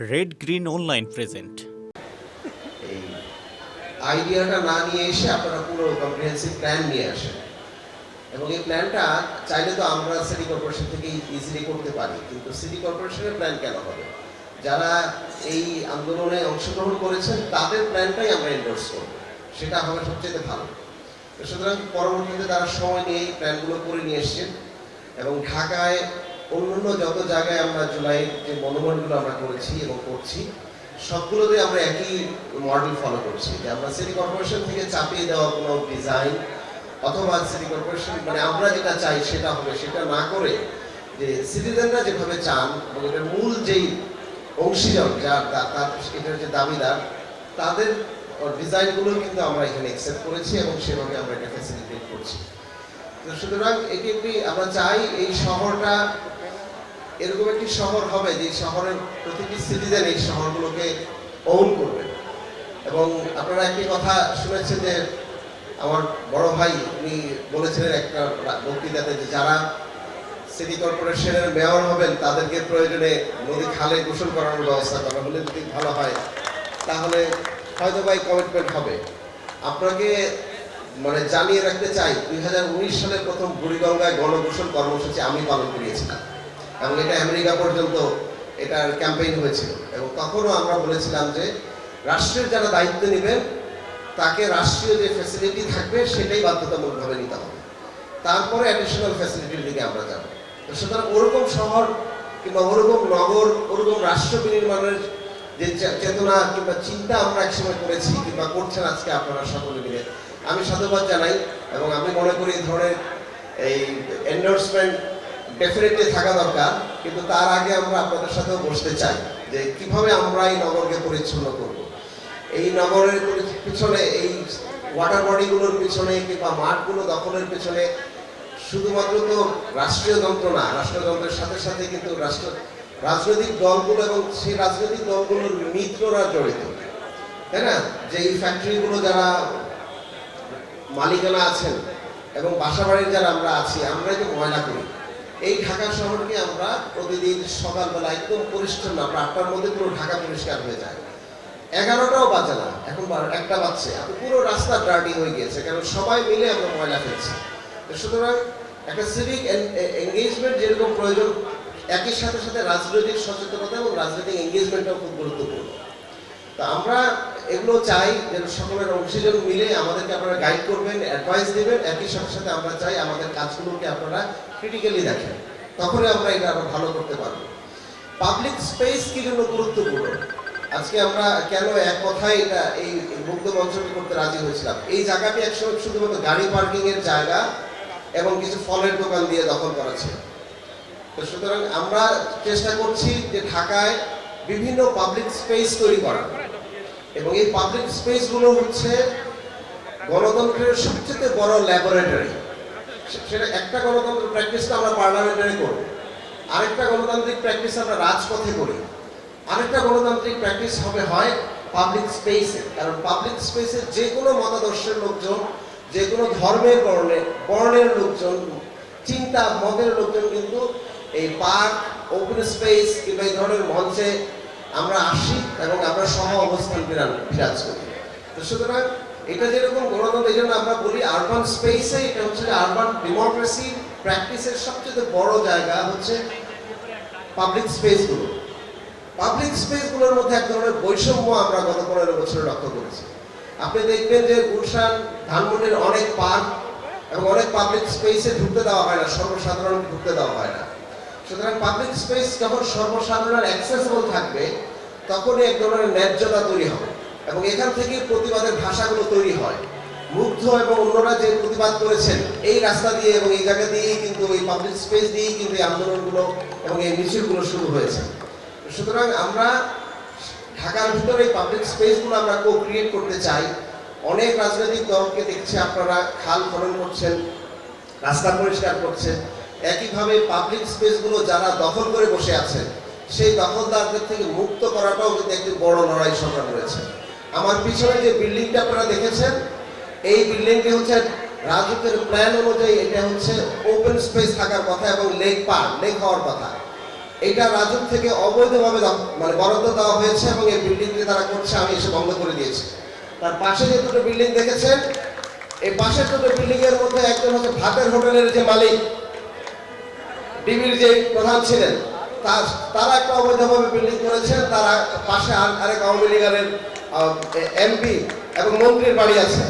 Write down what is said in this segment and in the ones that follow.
Red green online present এই আইডিয়াটা না নিয়ে এসে আপনারা পুরো কম্প্রিহেন্সিভ প্ল্যান নিয়ে আসেন। এবং এই প্ল্যানটা চাইলে তো আমরা সিটি কর্পোরেশন থেকে ইজিলি করতে পারি, কিন্তু সিটি কর্পোরেশনের প্ল্যান কেন হবে? যারা এই আন্দোলনে অংশগ্রহণ করেছেন, তাদের প্ল্যানটাই আমরা এন্ডোর্স করব। সেটা হবে সবচেয়ে ভালো। সুতরাং পরবর্তীতে তারা সময় নিয়ে এই প্ল্যানগুলো করে নিয়ে এসছেন। এবং ঢাকায় অন্যান্য যত জায়গায় আমরা জুলাইয়ের যে মনোমনগুলো আমরা করেছি এবং করছি, সবগুলোতে আমরা একই মডেল ফলো করছি, যে আমরা সিটি কর্পোরেশন থেকে চাপিয়ে দেওয়া কোনো ডিজাইন অথবা সিটি কর্পোরেশন মানে আমরা যেটা চাই সেটা হবে, সেটা না করে যে সিটিজেনরা যেভাবে চান এবং এটার মূল যেই অংশীজন যার তার এটার যে দাবিদার, তাদের ডিজাইনগুলো কিন্তু আমরা এখানে অ্যাকসেপ্ট করেছি এবং সেভাবে আমরা এটা ফ্যাসিলিটেট করছি। তো সুতরাং এটি একটি, আমরা চাই এই শহরটা এরকম একটি শহর হবে যে শহরের প্রতিটি সিটিজেন এই শহরগুলোকে ওন করবে। এবং আপনারা একটি কথা শুনেছেন যে আমার বড় ভাই, উনি বলেছিলেন একটা বক্তৃতাতে যে যারা সিটি কর্পোরেশনের মেয়র হবেন, তাদেরকে প্রয়োজনে নদী খালে গোসল করানোর ব্যবস্থা করা হলে যদি ভালো হয়, তাহলে হয়তো বা কমিটমেন্ট হবে। আপনাকে মানে জানিয়ে রাখতে চাই, দুই সালের প্রথম বুড়িগঙ্গায় গণগোসল কর্মসূচি আমি পালন করিয়েছিলাম। এবং এটা আমেরিকা পর্যন্ত এটার ক্যাম্পেইন হয়েছিল। এবং তখনও আমরা বলেছিলাম যে রাষ্ট্রের যারা দায়িত্ব নেবেন তাকে রাষ্ট্রীয় যে ফ্যাসিলিটি থাকবে, সেটাই বাধ্যতামূলকভাবে নিতে হবে। তারপরে অ্যাডিশনাল ফ্যাসিলিটির দিকে আমরা যাব। তো সুতরাং ওরকম শহর কিংবা ওরকম নগর, ওরকম রাষ্ট্র বিনির্মাণের যে চেতনা কিংবা চিন্তা আমরা একসময় করেছি কিংবা করছেন আজকে আপনারা সকলে মিলে, আমি সাধুবাদ জানাই এবং আমি মনে করি এই ধরনের এই এন্ডোর্সমেন্ট ডেফিনেটলি থাকা দরকার, কিন্তু তার আগে আমরা আপনাদের সাথেও বসতে চাই যে কীভাবে আমরা এই নগরকে পরিচ্ছন্ন করব। এই নগরের পিছনে, এই ওয়াটার বডিগুলোর পিছনে কিংবা মাঠগুলো দখলের পিছনে শুধুমাত্র তো রাষ্ট্রীয় যন্ত্র না, রাষ্ট্রীয় যন্ত্রের সাথে সাথে কিন্তু রাষ্ট্র রাজনৈতিক দলগুলো এবং সেই রাজনৈতিক দলগুলোর মিত্ররা জড়িত। তাই না? যে এই ফ্যাক্টরিগুলো যারা মালিকানা আছেন এবং বাসাবাড়ির যারা আমরা আছি আমরা যে ময়লা করি। এই ঢাকা শহরকে আমরা প্রতিদিন সকালবেলা একদম পরিষ্কার না, আমরা আটটার মধ্যে পুরো ঢাকা পরিষ্কার হয়ে যায়। এগারোটাও বাজে না, এখন একটা বাজছে। এখন পুরো রাস্তা ডার্টি হয়ে গিয়েছে, কারণ সবাই মিলে আমরা ময়লা ফেলছি। সুতরাং একটা সিভিক এঙ্গেজমেন্ট যেরকম প্রয়োজন, একই সাথে সাথে রাজনৈতিক সচেতনতা এবং রাজনৈতিক এঙ্গেজমেন্টটাও খুব গুরুত্বপূর্ণ। তো আমরা এগুলো চাই যেন সকলের অংশীজন মিলে আমাদেরকে আপনারা গাইড করবেন অ্যাডভাইস দেবেন, একই সাথে সাথে আমরা চাই আমাদের কাজগুলোকে আপনারা ক্রিটিক্যালি দেখেন। তখনই আমরা এটা আরও ভালো করতে পারব। পাবলিক স্পেস কি জন্য গুরুত্বপূর্ণ? আজকে আমরা কেন এক কথায় এটা এই মুক্ত মঞ্চটি করতে রাজি হয়েছিলাম? এই জায়গাটি একসময় শুধুমাত্র গাড়ি পার্কিং এর জায়গা এবং কিছু ফলের দোকান দিয়ে দখল করা ছিল। তো সুতরাং আমরা চেষ্টা করছি যে ঢাকায় বিভিন্ন পাবলিক স্পেস তৈরি করা। এবং এই পাবলিক স্পেসগুলো হচ্ছে গণতন্ত্রের সবচেয়ে বড় ল্যাবরেটরি সেটা একটা গণতন্ত্র প্র্যাকটিসটা আমরা পার্লামেন্টারি করব আরেকটা গণতান্ত্রিক প্র্যাকটিস আমরা রাজপথে করি। আরেকটা গণতান্ত্রিক প্র্যাকটিস হবে হয় পাবলিক স্পেসে কারণ পাবলিক স্পেসে যে কোনো মতাদর্শের লোকজন, যে কোনো ধর্মের বর্ণের বর্ণের লোকজন, চিন্তা, মতের লোকজন কিন্তু এই পার্ক ওপেন স্পেস কিংবা এই ধরনের মঞ্চে আমরা আসি এবং আমরা সহ অবস্থান বিরাজ করি। তো সুতরাং এটা যেরকম গণতন্ত্র, এই জন্য আমরা বলি আরবান স্পেসে এটা হচ্ছে আরবান ডেমোক্রেসি প্র্যাকটিসের সবচেয়ে বড় জায়গা হচ্ছে পাবলিক স্পেসগুলো পাবলিক স্পেসগুলোর মধ্যে এক ধরনের বৈষম্য আমরা গত পনেরো বছরে লক্ষ্য করেছি। আপনি দেখবেন যে গুলশান ধানমন্ডির অনেক পার্ক এবং অনেক পাবলিক স্পেসে ঢুকতে দেওয়া হয় না সর্বসাধারণ ঢুকতে দেওয়া হয় না। সুতরাং পাবলিক স্পেস যখন সর্বসাধারণের অ্যাক্সেসিবল থাকবে, তখনই এক ধরনের ন্যায্যতা তৈরি হবে এবং এখান থেকে প্রতিবাদের ভাষাগুলো তৈরি হয়। মুগ্ধ এবং অন্যরা যে প্রতিবাদ করেছেন, এই রাস্তা দিয়ে এবং এই জায়গা দিয়েই কিন্তু এই পাবলিক স্পেস দিয়েই কিন্তু এই আন্দোলনগুলো এবং এই মিছিলগুলো শুরু হয়েছে। সুতরাং আমরা ঢাকার ভিতরে এই পাবলিক স্পেসগুলো আমরা কো ক্রিয়েট করতে চাই। অনেক রাজনৈতিক দলকে দেখছি, আপনারা খাল খনন করছেন, রাস্তা পরিষ্কার করছেন। একইভাবে পাবলিক স্পেসগুলো যারা দখল করে বসে আছেন, সেই দখলদারদের থেকে মুক্ত করাটাও কিন্তু একটি বড় লড়াই সংগ্রাম রয়েছে। আমার পিছনে যে বিল্ডিংটা আপনারা দেখেছেন, এই বিল্ডিংটি হচ্ছে রাজুকের প্ল্যান অনুযায়ী এটা হচ্ছে ওপেন স্পেস থাকার কথা এবং লেক পার্ক লেক হওয়ার কথা। এটা রাজুক থেকে অবৈধভাবে মানে বরাদ্দ দেওয়া হয়েছে এবং এই বিল্ডিংটি তারা করছে, আমি এসে বন্ধ করে দিয়েছি। তার পাশে যে দুটো বিল্ডিং দেখেছেন, এই পাশের দুটো বিল্ডিং এর মধ্যে একজন হচ্ছে ভাতের হোটেলের যে মালিক ডিবির যে প্রধান ছিলেন তার একটা অবৈধভাবে বিল্ডিং করেছেন, তারা পাশে আর আরেক আওয়ামী লীগের এমপি এবং মন্ত্রীর বাড়ি আছে।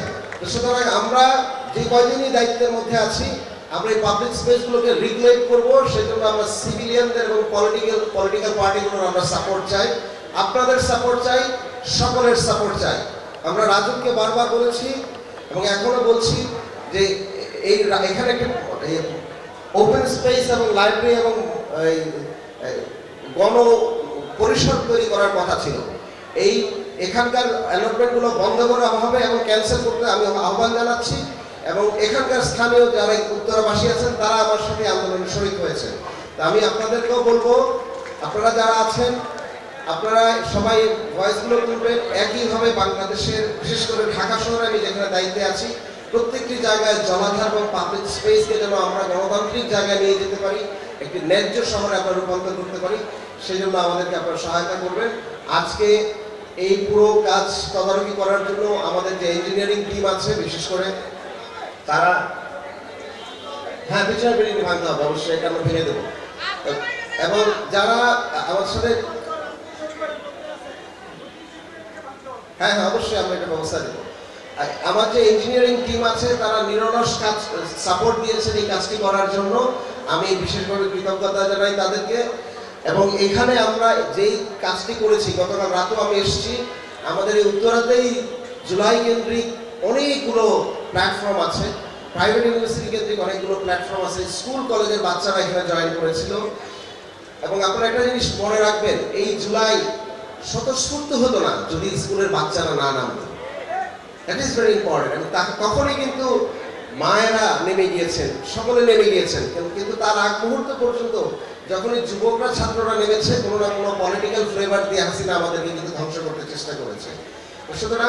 সুতরাং আমরা যে কয়দিনই দায়িত্বের মধ্যে আছি, আমরা এই পাবলিক স্পেসগুলোকে রিগুলেট করব, সেজন্য আমরা সিভিলিয়ানদের এবং পলিটিক্যাল পলিটিক্যাল পার্টিগুলোর আমরা সাপোর্ট চাই। আপনাদের সাপোর্ট চাই, সকলের সাপোর্ট চাই। আমরা রাজুকে বারবার বলেছি এবং এখনও বলছি যে এই এখানে একটি ওপেন স্পেস এবং লাইব্রেরি এবং গণ পরিসর তৈরি করার কথা ছিল। এই এখানকার অ্যালটমেন্টগুলো বন্ধ করা হবে এবং ক্যান্সেল করতে আমি আহ্বান জানাচ্ছি এবং এখানকার স্থানীয় যারা উত্তরাবাসী আছেন, তারা আমার সাথে আন্দোলনে শরিক হয়েছে তা আমি আপনাদেরকেও বলব, আপনারা যারা আছেন, আপনারা সবাই ভয়েসগুলো তুলবেন। একইভাবে বাংলাদেশের, বিশেষ করে ঢাকা শহরে আমি যেখানে দায়িত্বে আছি প্রত্যেকটি জায়গায় জলাধার বা পাবলিক স্পেসকে যেন আমরা গণতান্ত্রিক জায়গায় নিয়ে যেতে পারি, একটি ন্যায্য শহরে আমরা রূপান্তর করতে পারি সেই জন্য আমাদেরকে আপনারা সহায়তা করবেন। আজকে এই পুরো কাজ তদারকি করার জন্য আমাদের যে ইঞ্জিনিয়ারিং টিম আছে, বিশেষ করে তারা হ্যাঁ পিছনে বিল্ডিং ভাঙতে হবে, অবশ্যই এটা আমরা ভেঙে দেবো। এবং যারা আমার সাথে হ্যাঁ হ্যাঁ অবশ্যই আমরা এটা ব্যবস্থা দেবো আমার যে ইঞ্জিনিয়ারিং টিম আছে, তারা নিরলস কাজ সাপোর্ট দিয়েছেন এই কাজটি করার জন্য। আমি বিশেষভাবে কৃতজ্ঞতা জানাই তাদেরকে। এবং এখানে আমরা যেই কাজটি করেছি, গতকাল রাতেও আমি এসেছি। আমাদের এই উত্তরাতেই জুলাই কেন্দ্রিক অনেকগুলো প্ল্যাটফর্ম আছে। প্রাইভেট ইউনিভার্সিটি কেন্দ্রিক অনেকগুলো প্ল্যাটফর্ম আছে। স্কুল কলেজের বাচ্চারা এখানে জয়েন করেছিল। এবং আপনারা একটা জিনিস মনে রাখবেন, এই জুলাই স্বতঃস্ফূর্ত হতো না যদি স্কুলের বাচ্চারা না নামতো। দ্যাট ইজ ভেরি ইম্পর্টেন্ট এবং তা- তখনই কিন্তু মায়েরা নেমে গিয়েছেন, সকলে নেমে গিয়েছেন। কিন্তু- তার আগ মুহূর্ত পর্যন্ত যখন এই যুবকরা, ছাত্ররা নেমেছে, কোনো না কোনো পলিটিক্যাল ফ্লেভার দিয়ে হাসিনা আমাদেরকে কিন্তু ধ্বংস করতে চেষ্টা করেছে। সুতরাং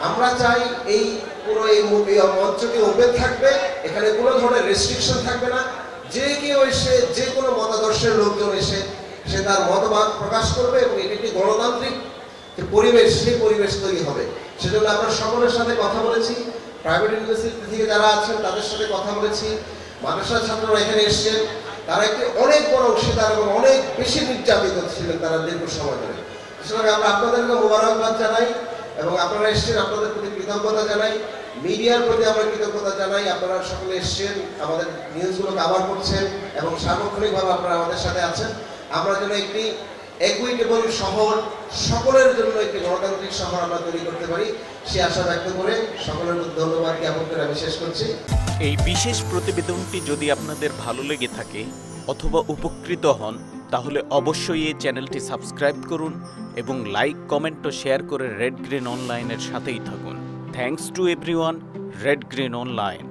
আমরা চাই এই পুরো এই মু- এই মঞ্চটি ওপেন থাকবে। এখানে কোনো ধরনের রেস্ট্রিকশন থাকবে না। যে কেউ এসে, যে কোনো মতাদর্শের লোকজন এসে সে তার মতবাদ প্রকাশ করবে এবং এটি একটি গণতান্ত্রিক পরিবেশ, সেই পরিবেশ তৈরি হবে। সেজন্য আমরা সকলের সাথে কথা বলেছি। প্রাইভেট ইউনিভার্সিটি থেকে যারা আছেন, তাদের সাথে কথা বলেছি। মাদ্রাসা ছাত্ররা এখানে এসছেন। তারা একটি অনেক বড় অংশীদার এবং অনেক বেশি নির্যাতিত ছিলেন তারা দীর্ঘ সময় ধরে। সুতরাং আমরা আপনাদেরকে মোবারকবাদ জানাই এবং আপনারা এসছেন আপনাদের প্রতি কৃতজ্ঞতা জানাই। মিডিয়ার প্রতি আমরা কৃতজ্ঞতা জানাই। আপনারা সকলে এসছেন, আমাদের নিউজগুলো কাভার করছেন এবং সার্বক্ষণিকভাবে আপনারা আমাদের সাথে আছেন। আমরা যেন একটি একুইটেবল শহর, সকলের জন্য একটি গণতান্ত্রিক শহর আমরা তৈরি করতে পারি, সে আশা ব্যক্ত করে সকলের ধন্যবাদ জ্ঞাপন করে আমি শেষ করছি। এই বিশেষ প্রতিবেদনটি যদি আপনাদের ভালো লেগে থাকে অথবা উপকৃত হন, তাহলে অবশ্যই এই চ্যানেলটি সাবস্ক্রাইব করুন এবং লাইক, কমেন্ট ও শেয়ার করে রেড গ্রিন অনলাইনের সাথেই থাকুন। Thanks to everyone red green online